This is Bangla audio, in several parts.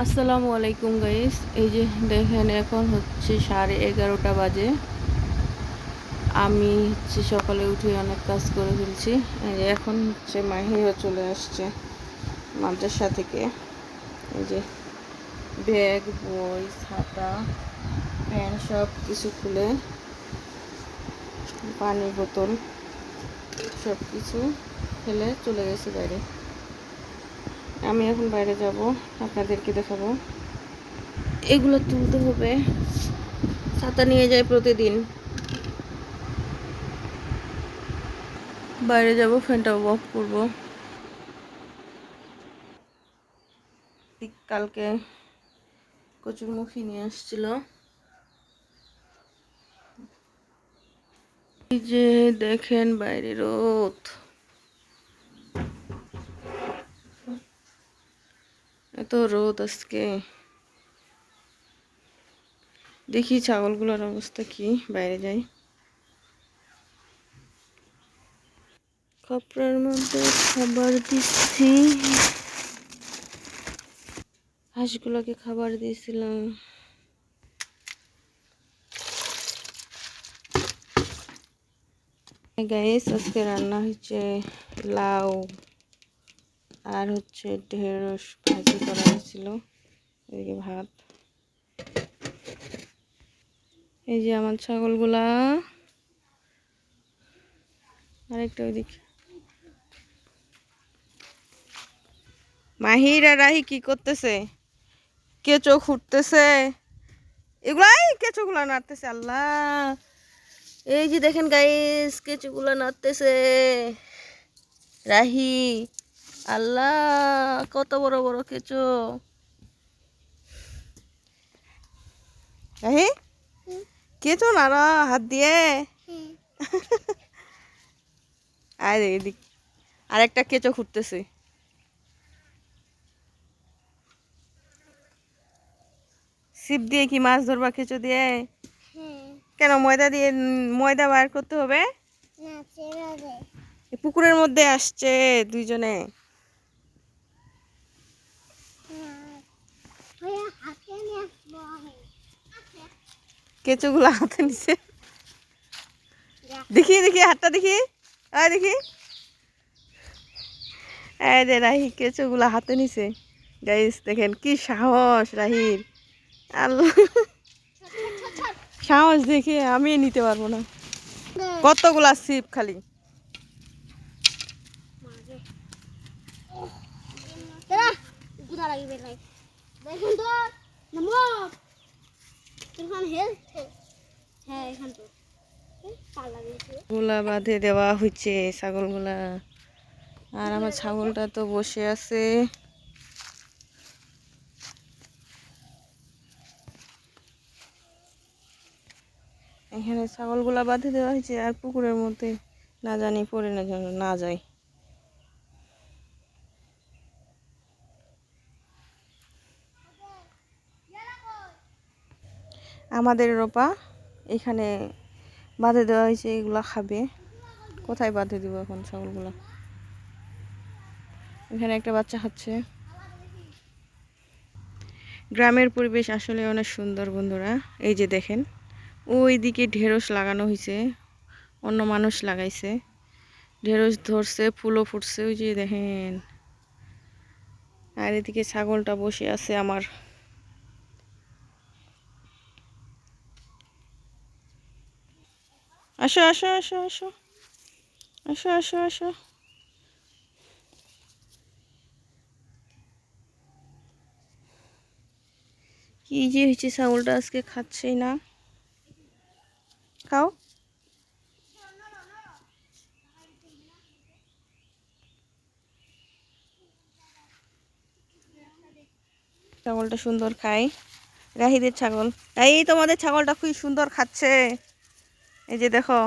আসসালামু আলাইকুম গাইস এই যে দেখেন এখন হচ্ছে সাড়ে এগারোটা বাজে। আমি হচ্ছে সকালে উঠে অনেক কাজ করে ফেলছি। এখন হচ্ছে মাহিও চলে আসছে মাদ্রাসা থেকে। এই যে ব্যাগ, বই, ছাতা প্যান্ট সব কিছু খুলে পানি বোতল সব কিছু ফেলে চলে গেছে বাইরে। আমি এখন বাইরে যাব আপনাদেরকে দেখাবো। এগুলো তুলতে হবে। ছাতা নিয়ে যায় প্রতিদিন। বাইরে যাব ফ্যানটা অফ করব। কালকে কচুরমুখী নিয়ে আসছিল। এই যে দেখেন বাইরে রোদ। রোদ আজকে। দেখি ছাগলগুলোর অবস্থা কি, বাইরে যাই। কাপড়ের মধ্যে খাবার দিচ্ছি। হাঁসগুলোকে খাবার দিয়েছিলাম। গাইস আজকে রান্না হচ্ছে লাউ। আর হচ্ছে ঢেঁড়স ভাজি করা হয়েছিল। এদিকে ভাত। এই যে আমার ছাগলগুলা। আরেকটা ওইদিকে। মাহির আর রাহি কি করতেছে? কেঁচো খুঁটতেছে এগুলাই কেঁচোগুলা নাড়তেছে, আল্লাহ। এই যে দেখেন গাইস কেঁচোগুলা নাড়তেছে। রাহি আল্লাহ কত বড় বড় কেঁচো কেঁচো নাড়া হাত দিয়ে। আর এদিক। আরেকটা কেঁচো খুঁড়তেছে। ছিপ দিয়ে কি মাছ ধরবা কেঁচো দিয়ে? কেন ময়দা দিয়ে ময়দা বার করতে হবে? পুকুরের মধ্যে আসছে দুইজনে। কেঁচোগুলো হাতে নিছে। দেখি দেখি, হাতটা দেখি। আয় দেখি। এই যে রাহি, কেঁচোগুলো হাতে নিছে। গাইস দেখেন কি সাহস, রাহির। সাহস দেখে আমি নিতে পারব না। কতগুলা সিপ খালি। দেখুন তো নামো এখানে হেল হ্যাঁ এখান তো। গুলা বাঁধে দেওয়া হচ্ছে ছাগলগুলা। আর আমার ছাগলটা তো বসে আছে। এখানে ছাগলগুলা বাঁধে দেওয়া হয়েছে আর পুকুরের মধ্যে। না জানি, পড়ে না না যায়। আমাদের রোপা, এখানে বাঁধে দেওয়া হয়েছে, এগুলো খাবে। কোথায় বাঁধে দিব এখন ছাগলগুলা? এখানে একটা বাচ্চা খাচ্ছে। গ্রামের পরিবেশ আসলে অনেক সুন্দর বন্ধুরা, এই যে দেখেন। ওই দিকে ঢেঁড়স লাগানো হয়েছে, অন্য মানুষ লাগাইছে। ঢেঁড়স ধরছে, ফুলও ফুটছে, ওই যে দেখেন। আর এদিকে ছাগলটা বসে আছে আমার আসো আসো আসো আসো। আসো আসো আসো। কি যে হয়েছে, ছাগলটা আজকে খাচ্ছেই না। খাও। ছাগলটা সুন্দর খায়। রাহিদের ছাগল। এই তোমাদের ছাগলটা খুব সুন্দর খাচ্ছে। এই যে দেখো।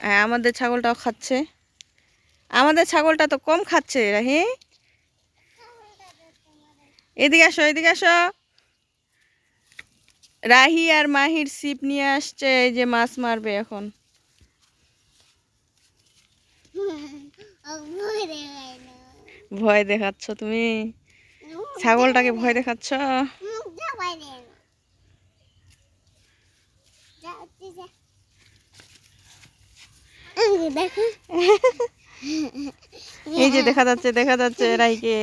হ্যাঁ আমাদের ছাগলটাও খাচ্ছে। আমাদের ছাগলটা তো কম খাচ্ছে রাহি। এদিকে আসো এদিকে আসো। রাহি আর মাহির ছিপ নিয়ে আসছে এই যে মাছ মারবে এখন। ভয় দেখাচ্ছ তুমি? ছাগলটাকে ভয় দেখাচ্ছ? এই যে দেখা যাচ্ছে দেখা যাচ্ছে রাইকে।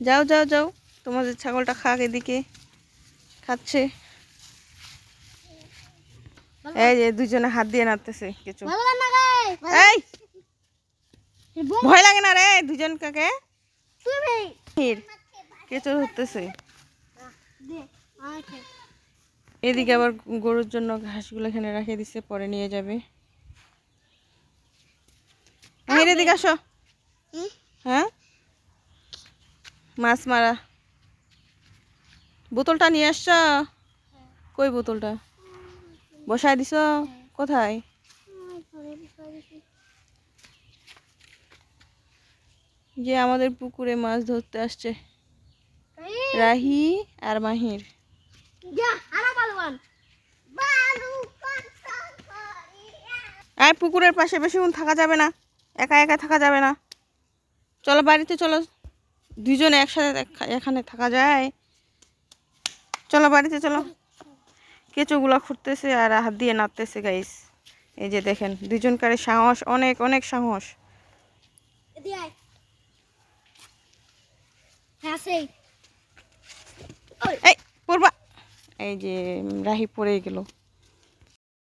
যাও যাও যাও। তোমাদের ছাগলটা খাক এদিকে। খাচ্ছে। এই যে দুজনে হাত দিয়ে নাড়তেছে কিছু। এই! ভয় লাগে না রে দুজন কাকে কেঁচো ধরতেছে। এদিকে আবার গরুর জন্য ঘাসগুলো এখানে রাখে দিছে পরে নিয়ে যাবে। আহির এদিকে আসো। হ্যাঁ? মাছ মারা। বোতলটা নিয়ে আসছ? কই বোতলটা? বসায় দিছ? কোথায়? যে আমাদের পুকুরে মাছ ধরতে আসছে। রাহি আর মাহির। যা আরও পুকুরের পাশে বেশিক্ষণ থাকা যাবে না। একা একা থাকা যাবে না। চলো বাড়িতে চলো। দুজনে একসাথে এখানে থাকা যায়। চলো বাড়িতে চলো। কেঁচোগুলো খুঁড়তেছে আর হাত দিয়ে নাড়তেছে গাইস এই যে দেখেন দুজনকার সাহস অনেক অনেক সাহস। এই পড়বা। এই যে রাহি পড়ে গেল।